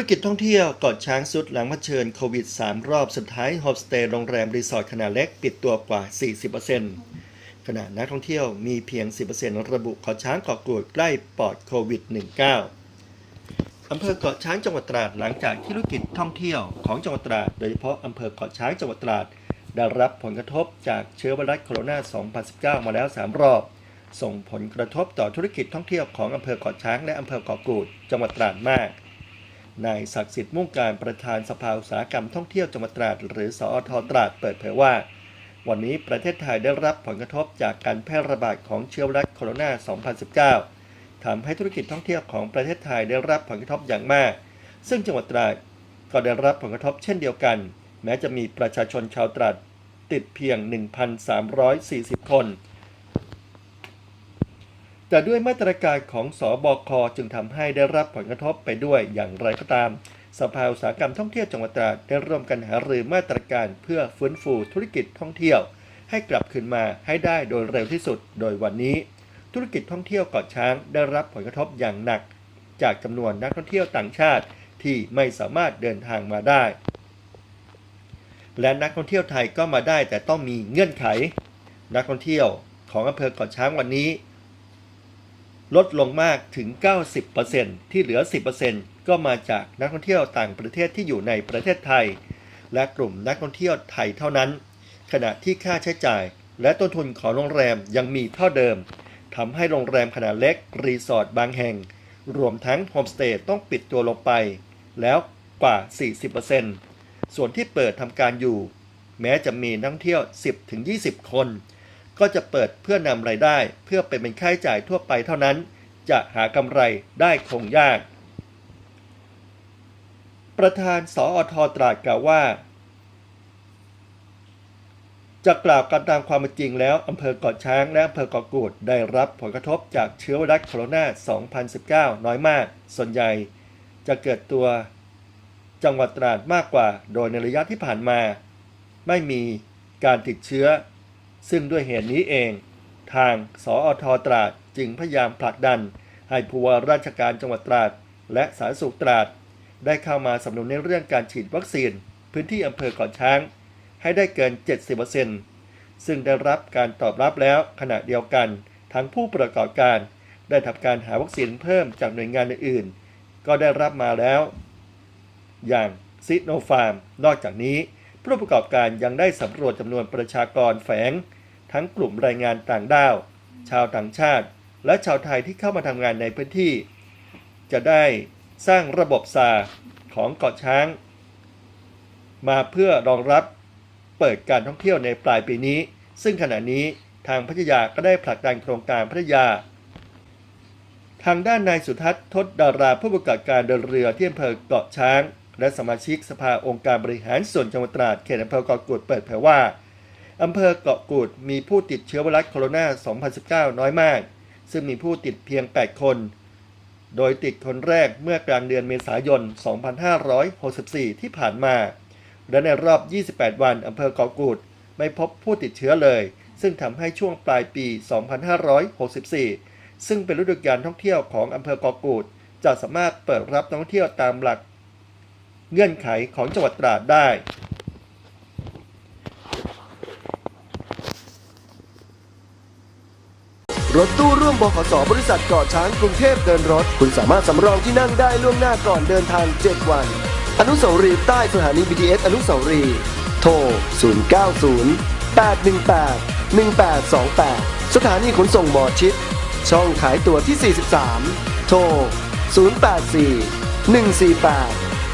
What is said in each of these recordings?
ธุรกิจท่องเที่ยวเกาะช้างสุดหลังเผชิญโควิด 3 รอบสุดท้ายโฮมสเตย์โรงแรมรีสอร์ทขนาดเล็กปิดตัวกว่า 40%ขณะนักท่องเที่ยวมีเพียง 10%ระบุเกาะช้างเกาะกูดใกล้ปลอดโควิด -19 อำเภอเกาะช้างจังหวัดตราดหลังจากที่ธุรกิจท่องเที่ยวของจังหวัดตราดโดยเฉพาะอำเภอเกาะช้างจังหวัดตราดได้รับผลกระทบจากเชื้อไวรัสโคโรนา 2019 มาแล้ว 3 รอบ ส่งผลกระทบต่อธุรกิจท่องเที่ยวของอำเภอเกาะช้างและอำเภอเกาะกูดจังหวัดตราดมาก นายศักดิ์สิทธิ์มุ่งการประธานสภาอุตสาหกรรมท่องเที่ยวจังหวัดตราดหรือสอทตราดเปิดเผยว่า วันนี้ประเทศไทยได้รับผลกระทบจากการแพร่ระบาดของเชื้อไวรัสโคโรนา 2019ทำให้ธุรกิจท่องเที่ยวของประเทศไทยได้รับผลกระทบอย่างมาก ซึ่งจังหวัดตราดก็ได้รับผลกระทบเช่นเดียวกัน แม้จะมีประชาชนชาวตราดติดเพียง 1,340 คน แต่ด้วยมาตรการของสอบคจึงทำให้ได้รับผลกระทบไปด้วยอย่างไรก็ตาม สภาอุตสาหกรรมท่องเที่ยวจังหวัดตราดได้ร่วมกันหารือมาตรการเพื่อฟื้นฟูธุรกิจท่องเที่ยว ให้กลับคืนมาให้ได้โดยเร็วที่สุด โดยวันนี้ ธุรกิจท่องเที่ยวเกาะช้างได้รับผลกระทบอย่างหนัก จากจำนวนนักท่องเที่ยวต่างชาติที่ไม่สามารถเดินทางมาได้ และนักท่องเที่ยวไทยก็มาได้แต่ต้องมีเงื่อนไข นักท่องเที่ยวของอำเภอเกาะช้างวันนี้ ลดลงมากถึง 90%ที่เหลือ 10%ก็มาจากนักท่องเที่ยวต่างประเทศที่อยู่ในประเทศไทย และกลุ่มนักท่องเที่ยวไทยเท่านั้น ขณะที่ค่าใช้จ่ายและต้นทุนของโรงแรมยังมีเท่าเดิมทำให้โรงแรมขนาดเล็กรีสอร์ทบางแห่ง รวมทั้งโฮมสเตย์ต้องปิดตัวลงไป แล้วกว่า 40%ส่วนที่เปิดทำการอยู่ แม้จะมีนักท่องเที่ยว 10-20 คน ก็จะเปิดเพื่อนำรายได้ เพื่อไปเป็นค่าใช้จ่ายทั่วไปเท่านั้น จะหากำไรได้คงยาก ประธานสอทตราดกล่าวว่า จะกล่าวกันตามความเป็นจริงแล้วอำเภอเกาะช้างและอำเภอเกาะกูดได้รับผลกระทบจากเชื้อไวรัสโคโรนา 2019 น้อยมาก ส่วนใหญ่ จะเกิดตัวจังหวัดตราดมากกว่า โดยในระยะที่ผ่านมา ไม่มีการติดเชื้อ ซึ่งด้วยเหตุนี้เอง ทางสอทตราดจึงพยายามผลักดัน ให้ผู้ว่าราชการจังหวัดตราด และสาธารณสุขตราด ได้เข้ามาสนับสนุนในเรื่องการฉีดวัคซีน พื้นที่อำเภอเกาะช้าง ให้ได้เกิน 70%ซึ่งได้รับการตอบรับแล้วขณะเดียวกันทั้งผู้ประกอบการ ได้ทำการหาวัคซีนเพิ่มจากหน่วยงานอื่นๆ ก็ได้รับมาแล้ว อย่างซิโนฟาร์ม นอกจากนี้ ผู้ประกอบการยังได้สำรวจจำนวนประชากรแฝง ทั้งกลุ่มแรงงานต่างด้าว ชาวต่างชาติ และชาวไทยที่เข้ามาทำงานในพื้นที่ จะได้สร้างระบบซาของเกาะช้าง มาเพื่อรองรับเปิดการท่องเที่ยวในปลายปีนี้ ซึ่งขณะนี้ทางพัทยาก็ได้ผลักดันโครงการพัทยา ทางด้านนายสุทัศน์ทศดาราผู้ประกอบการเดินเรือที่อำเภอเกาะช้าง และสมาชิกสภาองค์การบริหารส่วนจังหวัดตราดเขตอำเภอเกาะกูดเปิดเผยว่าอำเภอเกาะกูดมีผู้ติดเชื้อไวรัสโคโรนา 2019 น้อยมาก ซึ่งมีผู้ติดเพียง 8 คน โดยติดคนแรกเมื่อกลางเดือนเมษายน 2564 ที่ผ่านมา และในรอบ 28 วันอำเภอเกาะกูดไม่พบผู้ติดเชื้อเลย ซึ่งทำให้ช่วงปลายปี 2564 ซึ่งเป็นฤดูกาลท่องเที่ยวของอำเภอเกาะกูดจะสามารถเปิดรับนักท่องเที่ยวตามหลัก เงื่อนไขของจังหวัดตราดได้ รถตู้ร่วมบขสบริษัทเกาะช้างกรุงเทพเดินรถ คุณสามารถสำรองที่นั่งได้ล่วงหน้าก่อนเดินทาง 7 วัน อนุสาวรีย์ใต้สถานี BTS อนุสาวรีย์โทร 090 818 1828 สถานีขนส่งหมอชิด ช่องขายตั๋วที่ 43 โทร 084 148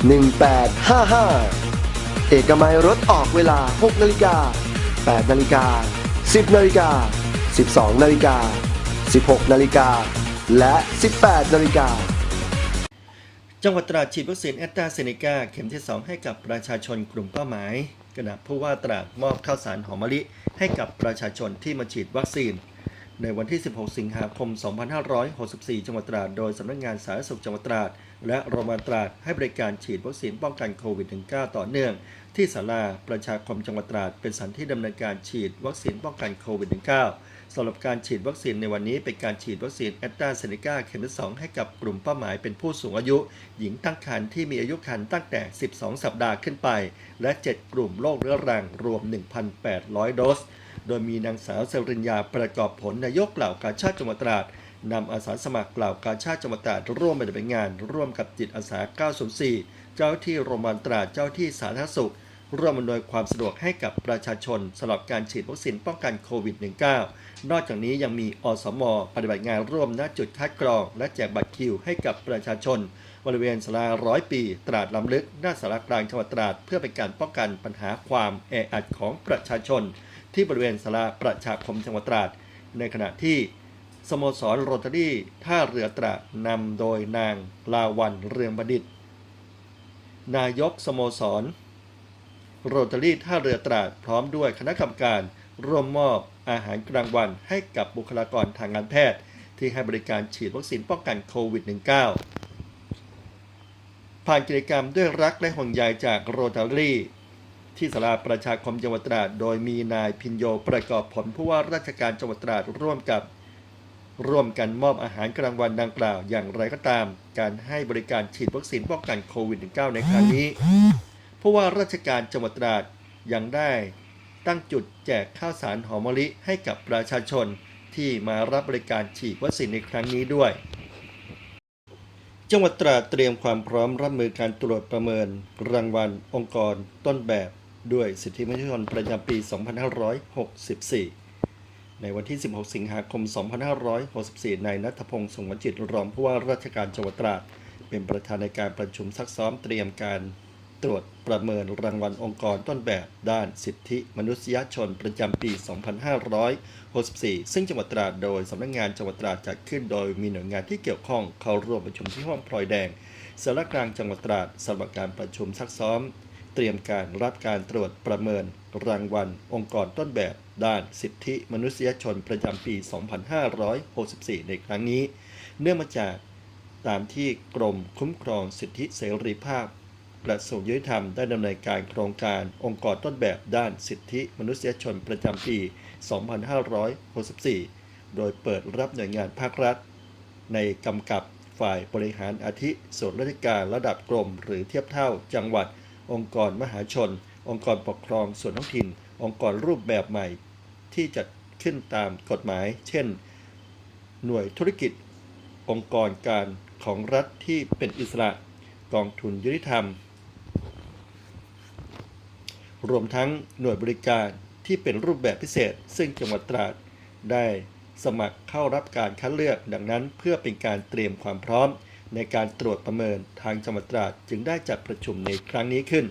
1855 เอกมัยรถออกเวลา 6 นาฬิกา 8 นาฬิกา 10 นาฬิกา 12 นาฬิกา 16 นาฬิกา และ 18 นาฬิกา จังหวัดตราดฉีดวัคซีนแอสตราเซเนกาเข็มที่ 2 ให้กับประชาชนกลุ่มเป้าหมายขณะผู้ว่าตราดมอบข้าวสารหอมมะลิ ให้กับประชาชนที่มาฉีดวัคซีน ในวันที่ 16 สิงหาคม 2564 จังหวัดตราด โดยสำนักงานสาธารณสุขจังหวัดตราด และโรงพยาบาลตราด ให้บริการฉีดวัคซีนป้องกันโควิด -19 ต่อเนื่อง ที่ศาลาประชาคมจังหวัดตราด เป็นสถานที่ดำเนินการฉีดวัคซีนป้องกันโควิด -19 สำหรับการฉีดวัคซีนในวันนี้เป็นการฉีดวัคซีนแอสตราเซเนกาเข็มที่2ให้กับกลุ่มเป้าหมายเป็นผู้สูงอายุ หญิงตั้งครรภ์ที่มีอายุครรภ์ตั้งแต่ 12 สัปดาห์ขึ้นไป และ 7 กลุ่มโรคเรื้อรังรวม 1,800 โดส โดยมีนางสาวเซริญญาประกอบผลนายกเหล่ากาชาติจังหวัดตราดนำอาสาสมัครเหล่ากาชาติจังหวัดตราดร่วมปฏิบัติงาน ร่วมกับจิตอาสา 904 เจ้าที่โรงพยาบาลตราดเจ้าที่สาธารณสุข ร่วมอำนวยความสะดวกให้กับประชาชนสำหรับการฉีดวัคซีนป้องกันโควิด -19 นอกจากนี้ยังมีอสม ปฏิบัติงานร่วมณจุดคัดกรอง และแจกบัตรคิวให้กับประชาชนบริเวณศาลาร้อยปี ตราดลำลึกหน้าสารกลางจังหวัดตราด เพื่อเป็นการป้องกันปัญหาความแออัดของประชาชน ที่บริเวณศาลาประชาคมจังหวัดตราด ในขณะที่สโมสรโรตารี่ท่าเรือตราดนำโดยนางลาวันเรืองบดิต นายกสโมสร โรตารี่ท่าเรือตราดพร้อมด้วยคณะกรรมการร่วมมอบอาหารกลางวันให้กับบุคลากรทางการแพทย์ ที่ให้บริการฉีดวัคซีนป้องกันโควิด -19 ผ่านกิจกรรมด้วยรักและห่วงใยจากโรตารี่ ที่สาราประชาคมจังหวัดตราด โดยมีนายพินโยประกอบผลผู้ว่าราชการจังหวัดตราดร่วมกับร่วมกันมอบอาหารกลางวันดังกล่าว อย่างไรก็ตาม การให้บริการฉีดวัคซีนป้องกันโควิด -19 ในครั้งนี้ผู้ว่าราชการจังหวัดตราดยังได้ตั้งจุดแจกข้าวสารหอมมะลิให้กับประชาชนที่มารับบริการฉีดวัคซีนในครั้งนี้ด้วย จังหวัดตราดเตรียมความพร้อมรับมือการตรวจประเมิน รางวัล องค์กร ต้นแบบ ด้วยสิทธิมนุษยชนประจำปี 2564 ในวันที่ 16 สิงหาคม 2564 นายนัทพงศ์สงวนจิตรองผู้ว่าราชการจังหวัดตราด เป็นประธานในการประชุมซักซ้อมเตรียมการตรวจประเมินรางวัลองค์กรต้นแบบด้านสิทธิมนุษยชนประจำปี 2564 ซึ่งจังหวัดตราดโดยสำนักงานจังหวัดตราดจัดขึ้นโดยมีหน่วยงานที่เกี่ยวข้องเข้าร่วมประชุมที่ห้องพลอยแดงสารกลางจังหวัดตราดสำหรับการประชุมซักซ้อม เตรียมการรับการตรวจประเมินรางวัล องค์กรต้นแบบด้านสิทธิมนุษยชนประจำปี 2564 ในครั้งนี้ เนื่องมาจากตามที่กรมคุ้มครองสิทธิเสรีภาพกระทรวงยุติธรรมได้ดำเนินการโครงการองค์กรต้นแบบด้านสิทธิมนุษยชนประจำปี 2564 โดยเปิดรับหน่วยงานภาครัฐ ในกำกับฝ่ายบริหารอาทิส่วนราชการระดับกรมหรือเทียบเท่าจังหวัด องค์กรมหาชน องค์กรปกครองส่วนท้องถิ่น องค์กรรูปแบบใหม่ ที่จัดขึ้นตามกฎหมาย เช่น หน่วยธุรกิจ องค์กรการของรัฐที่เป็นอิสระ กองทุนยุติธรรม รวมทั้งหน่วยบริการที่เป็นรูปแบบพิเศษ ซึ่งจังหวัดตราดได้สมัครเข้ารับการคัดเลือกดังนั้นเพื่อเป็นการเตรียมความพร้อม ในการตรวจประเมินทางจังหวัดตราดจึงได้จัดประชุมในครั้งนี้ขึ้น